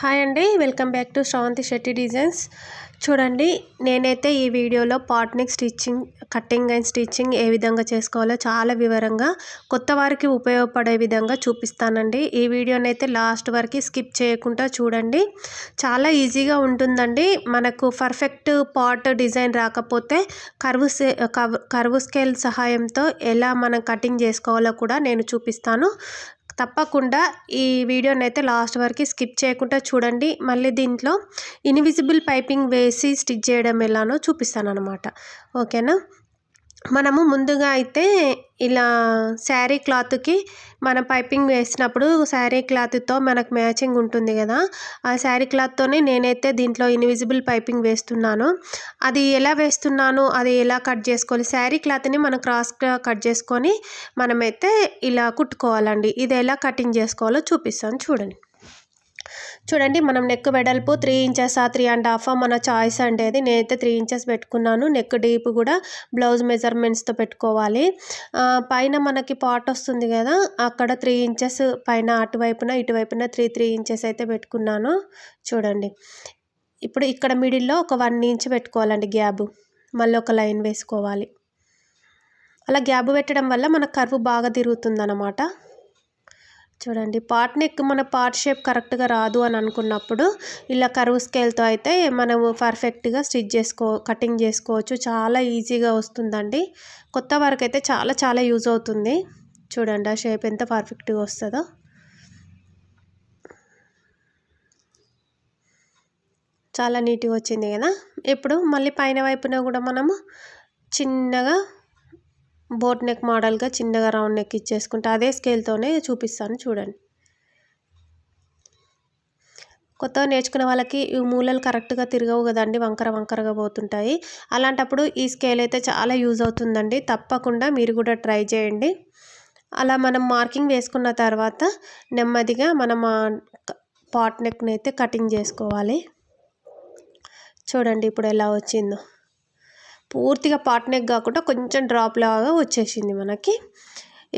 Hi అండి welcome back to Shravanthi Shetty designs. చూడండి నేనైతే ఈ వీడియోలో pot neck stitching cutting and stitching ఏ విధంగా చేసుకోవాలో చాలా వివరంగా కొత్త వారికి ఉపయోగపడే విధంగా చూపిస్తానండి. ఈ వీడియోనైతే లాస్ట్ వరకు స్కిప్ చేయకుండా చూడండి. చాలా ఈజీగా ఉంటుందండి. మనకు పర్ఫెక్ట్ పాట్ డిజైన్ రాకపోతే కర్వ్ కర్వ్ స్కేల్ సహాయంతో ఎలా మనం కటింగ్ చేసుకోవాలో కూడా నేను చూపిస్తాను. తప్పకుండా ఈ వీడియోని అయితే లాస్ట్ వరకు స్కిప్ చేయకుండా చూడండి. మళ్ళీ దీంట్లో ఇన్విజిబుల్ పైపింగ్ వేసి స్టిచ్ చేయడం ఎలానో చూపిస్తాను అనమాట ఓకేనా? మనము ముందుగా అయితే ఇలా శారీ క్లాత్కి మనం పైపింగ్ వేసినప్పుడు శారీ క్లాత్తో మనకు మ్యాచింగ్ ఉంటుంది కదా ఆ శారీ క్లాత్తోనే నేనైతే దీంట్లో ఇన్విజిబుల్ పైపింగ్ వేస్తున్నాను. అది ఎలా వేస్తున్నాను అది ఎలా కట్ చేసుకోవాలి శారీ క్లాత్ని మనం క్రాస్గా కట్ చేసుకొని మనమైతే ఇలా కుట్టుకోవాలండి. ఇది ఎలా కటింగ్ చేసుకోవాలో చూపిస్తాను చూడండి. చూడండి మనం నెక్ వెడల్పు త్రీ ఇంచెస్ ఆ త్రీ అండ్ హాఫ్ మన చాయిస్ అంటే అది నేనైతే త్రీ ఇంచెస్ పెట్టుకున్నాను. నెక్ డీప్ కూడా బ్లౌజ్ మెజర్మెంట్స్తో పెట్టుకోవాలి. పైన మనకి పాట్ వస్తుంది కదా అక్కడ త్రీ ఇంచెస్ పైన అటువైపున ఇటువైపున త్రీ త్రీ ఇంచెస్ అయితే పెట్టుకున్నాను. చూడండి. ఇప్పుడు ఇక్కడ మిడిల్లో ఒక వన్ ఇంచ్ పెట్టుకోవాలండి గ్యాబు మళ్ళీ ఒక లైన్ వేసుకోవాలి. అలా గ్యాబ్ పెట్టడం వల్ల మన కర్వ్ బాగా తిరుగుతుంది అన్నమాట చూడండి పార్ట్ నెక్ మన పార్ట్ షేప్ కరెక్ట్గా రాదు అని అనుకున్నప్పుడు ఇలా కరువు స్కేల్తో అయితే మనము పర్ఫెక్ట్గా స్టిచ్ చేసుకో కటింగ్ చేసుకోవచ్చు. చాలా ఈజీగా వస్తుందండి. కొత్త వరకు అయితే చాలా చాలా యూజ్ అవుతుంది. చూడండి ఆ షేప్ ఎంత పర్ఫెక్ట్గా వస్తుందో. చాలా నీట్గా వచ్చింది కదా. ఇప్పుడు మళ్ళీ పైన వైపున కూడా మనము చిన్నగా బోట్ నెక్ మోడల్గా చిన్నగా రౌండ్ నెక్ ఇచ్చేసుకుంటే అదే స్కేల్తోనే చూపిస్తాను చూడండి. కొత్తగా నేర్చుకునే వాళ్ళకి ఈ మూలలు కరెక్ట్గా తిరగవు కదండి వంకర వంకరగా పోతుంటాయి. అలాంటప్పుడు ఈ స్కేల్ అయితే చాలా యూజ్ అవుతుందండి. తప్పకుండా మీరు కూడా ట్రై చేయండి. అలా మనం మార్కింగ్ వేసుకున్న తర్వాత నెమ్మదిగా మనం పాట్ నెక్ని అయితే కటింగ్ చేసుకోవాలి. చూడండి ఇప్పుడు ఎలా వచ్చిందో. పూర్తిగా పాట్ నెక్ కాకుండా కొంచెం డ్రాప్ లాగా వచ్చేసింది మనకి.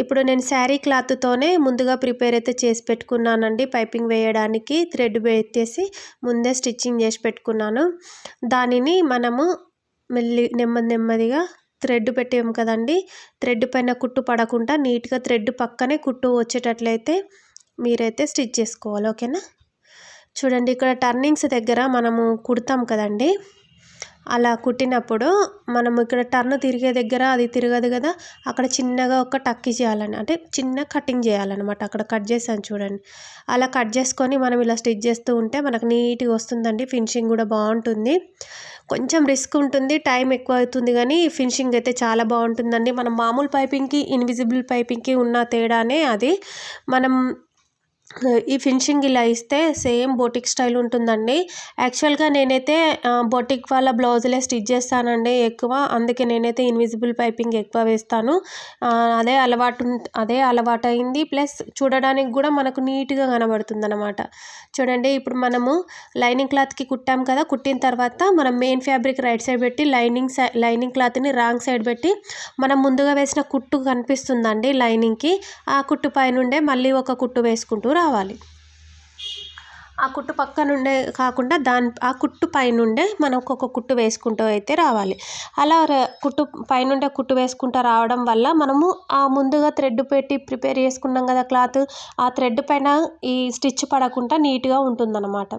ఇప్పుడు నేను శారీ క్లాత్తోనే ముందుగా ప్రిపేర్ అయితే చేసి పెట్టుకున్నానండి. పైపింగ్ వేయడానికి థ్రెడ్ పెట్టేసి ముందే స్టిచ్చింగ్ చేసి పెట్టుకున్నాను. దానిని మనము మెల్లి నెమ్మది నెమ్మదిగా థ్రెడ్ పెట్టాము కదండి. థ్రెడ్ పైన కుట్టు పడకుండా నీట్గా థ్రెడ్ పక్కనే కుట్టు వచ్చేటట్లయితే మీరైతే స్టిచ్ చేసుకోవాలి ఓకేనా? చూడండి ఇక్కడ టర్నింగ్స్ దగ్గర మనము కుడతాం కదండి. అలా కుట్టినప్పుడు మనం ఇక్కడ టర్న్ తిరిగే దగ్గర అది తిరగదు కదా అక్కడ చిన్నగా ఒక టక్కి చేయాలని అంటే చిన్న కటింగ్ చేయాలన్నమాట. అక్కడ కట్ చేసాను చూడండి. అలా కట్ చేసుకొని మనం ఇలా స్టిచ్ చేస్తూ ఉంటే మనకు నీట్గా వస్తుందండి ఫినిషింగ్ కూడా బాగుంటుంది. కొంచెం రిస్క్ ఉంటుంది టైం ఎక్కువ అవుతుంది కానీ ఫినిషింగ్ అయితే చాలా బాగుంటుందండి. మనం మామూలు పైపింగ్కి ఇన్విజిబుల్ పైపింగ్కి ఉన్న తేడానే అది. మనం ఈ ఫినిషింగ్ ఇలా ఇస్తే సేమ్ బొటిక్ స్టైల్ ఉంటుందండి. యాక్చువల్గా నేనైతే బొటిక్ వాళ్ళ బ్లౌజులే స్టిచ్ చేస్తానండి ఎక్కువ. అందుకే నేనైతే ఇన్విజిబుల్ పైపింగ్ ఎక్కువ వేస్తాను. అదే అలవాటు అదే అలవాటు అయింది ప్లస్ చూడడానికి కూడా మనకు నీట్గా కనబడుతుంది అనమాట చూడండి ఇప్పుడు మనము లైనింగ్ క్లాత్కి కుట్టాం కదా కుట్టిన తర్వాత మనం మెయిన్ ఫ్యాబ్రిక్ రైట్ సైడ్ పెట్టి లైనింగ్ సై లైనింగ్ క్లాత్ని రాంగ్ సైడ్ పెట్టి మనం ముందుగా వేసిన కుట్టు కనిపిస్తుందండి లైనింగ్కి. ఆ కుట్టు పైనుండే మళ్ళీ ఒక కుట్టు వేసుకుంటూ రావాలి. ఆ కుట్టు పక్క నుండే కాకుండా దాని ఆ కుట్టు పైనుండే మనం ఒక్కొక్క కుట్టు వేసుకుంటూ అయితే రావాలి. అలా కుట్టు పైనుండే కుట్టు వేసుకుంటూ రావడం వల్ల మనము ఆ ముందుగా థ్రెడ్ పెట్టి ప్రిపేర్ చేసుకున్నాం కదా క్లాత్ ఆ థ్రెడ్ పైన ఈ స్టిచ్ పడకుండా నీట్గా ఉంటుందన్నమాట.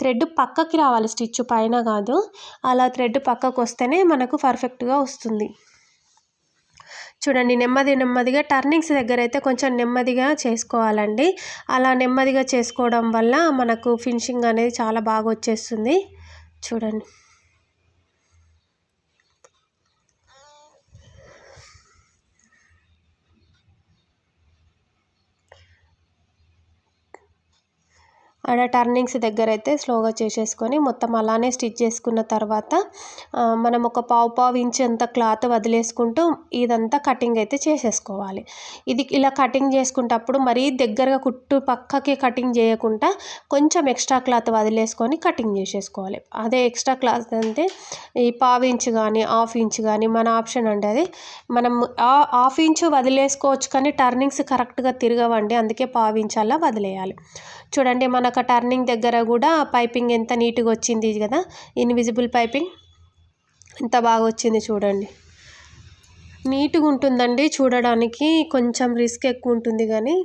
థ్రెడ్ పక్కకి రావాలి స్టిచ్ పైన కాదు. అలా థ్రెడ్ పక్కకు వస్తేనే మనకు పర్ఫెక్ట్గా వస్తుంది. చూడండి నెమ్మది నెమ్మదిగా టర్నింగ్స్ దగ్గర అయితే కొంచెం నెమ్మదిగా చేసుకోవాలండి. అలా నెమ్మదిగా చేసుకోవడం వల్ల మనకు ఫినిషింగ్ అనేది చాలా బాగా వచ్చేస్తుంది. చూడండి. ఆడ టర్నింగ్స్ దగ్గర అయితే స్లోగా చేసేసుకొని మొత్తం అలానే స్టిచ్ చేసుకున్న తర్వాత మనం ఒక పావు పావు ఇంచ్ అంత క్లాత్ వదిలేసుకుంటూ ఇదంతా కటింగ్ అయితే చేసేసుకోవాలి. ఇది ఇలా కటింగ్ చేసుకుంటప్పుడు మరీ దగ్గరగా కుట్టు పక్కకి కటింగ్ చేయకుండా కొంచెం ఎక్స్ట్రా క్లాత్ వదిలేసుకొని కటింగ్ చేసేసుకోవాలి. అదే ఎక్స్ట్రా క్లాత్ అంటే ఈ పావు ఇంచ్ కానీ హాఫ్ ఇంచ్ కానీ మన ఆప్షన్ అండి అది. మనం హాఫ్ ఇంచ్ వదిలేసుకోవచ్చు కానీ టర్నింగ్స్ కరెక్ట్గా తిరగవండి అందుకే పావు ఇంచ్ అలా వదిలేయాలి. చూడండి ఒక టర్నింగ్ దగ్గర కూడా పైపింగ్ ఎంత నీట్గా వచ్చింది కదా? ఇన్విజిబుల్ పైపింగ్ ఎంత బాగా వచ్చింది చూడండి. నీట్గా ఉంటుందండి చూడడానికి. కొంచెం రిస్క్ ఎక్కువ ఉంటుంది కానీ.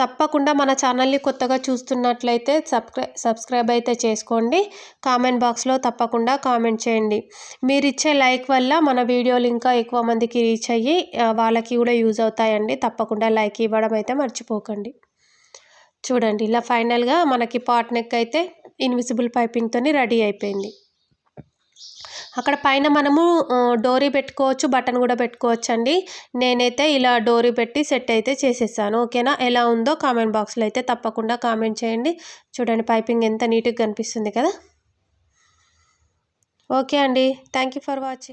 తప్పకుండా మన ఛానల్ని కొత్తగా చూస్తున్నట్లయితే సబ్స్క్రై సబ్స్క్రైబ్ అయితే చేసుకోండి. కామెంట్ బాక్స్లో తప్పకుండా కామెంట్ చేయండి. మీరు ఇచ్చే లైక్ వల్ల మన వీడియోలు ఇంకా ఎక్కువ మందికి రీచ్ అయ్యి వాళ్ళకి కూడా యూజ్ అవుతాయండి. తప్పకుండా లైక్ ఇవ్వడం అయితే మర్చిపోకండి. చూడండి ఇలా ఫైనల్గా మనకి పాట్ నెక్ అయితే ఇన్విజిబుల్ పైపింగ్తో రెడీ అయిపోయింది. అక్కడ పైన మనము డోరీ పెట్టుకోవచ్చు బటన్ కూడా పెట్టుకోవచ్చు అండి నేనైతే ఇలా డోరీ పెట్టి సెట్ అయితే చేసేసాను. ఓకేనా? ఎలా ఉందో కామెంట్ బాక్స్లో అయితే తప్పకుండా కామెంట్ చేయండి. చూడండి పైపింగ్ ఎంత నీట్గా కనిపిస్తుంది కదా? ఓకే అండి. Thank you for watching.